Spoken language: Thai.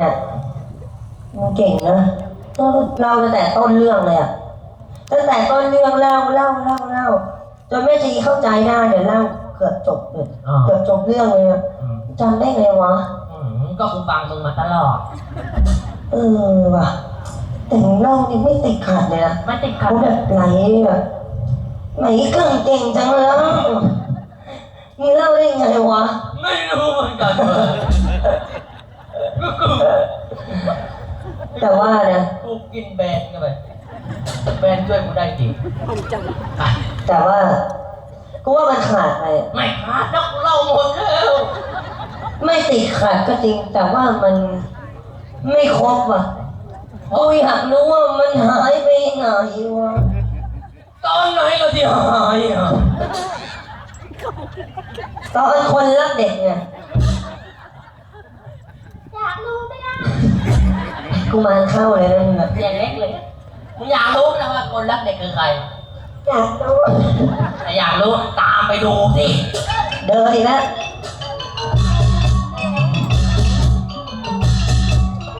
เนี่ยมึงเก่งนะก็เล่าตั้งแต่ต้นเรื่องเลยอะตั้งแต่ต้นเรื่องเล่าเล่าเล่าเล่าจนแม่ชีเข้าใจได้เดี๋ยวเล่าเกือบจบเลยอ่า เกือบจบเรื่องเลยอะอืมจำได้ไงวะอืมก็กูฟังมึงมาตลอด เออว่ะแต่มึงเล่านี่ไม่ติดขัดเลยนะไม่ติดขัเขาดแบบไหลแบบไหลเก่งเก่งจังเลยอะมึงเล่าได้ไงวะ ไม่รู้เหมือนกันเลย แต่ว่านะ กูกินแบนกันไปแบนช่วยกูได้จริงอะแต่ว่ากูว่ามันขาดไปไม่ขาดนักเล่าหมดแล้วไม่ติดขัดก็จริง แต่ว่ามันไม่ครบว่ะกูอยากรู้ว่ามันหายไปไหนวะตอนไหนก็ที่หายอะตอนคนรักเด็กไงอยากรู้ไหมล่ะ กูมารเข้าเลยนะมึงอะเสียงเล็กเลยมึงอยากรู้นะว่าคนรักเด็กคือใครอยากรู้ถ้าอยากรู้ตามไปดูสิ เดินอีกแล้วเอ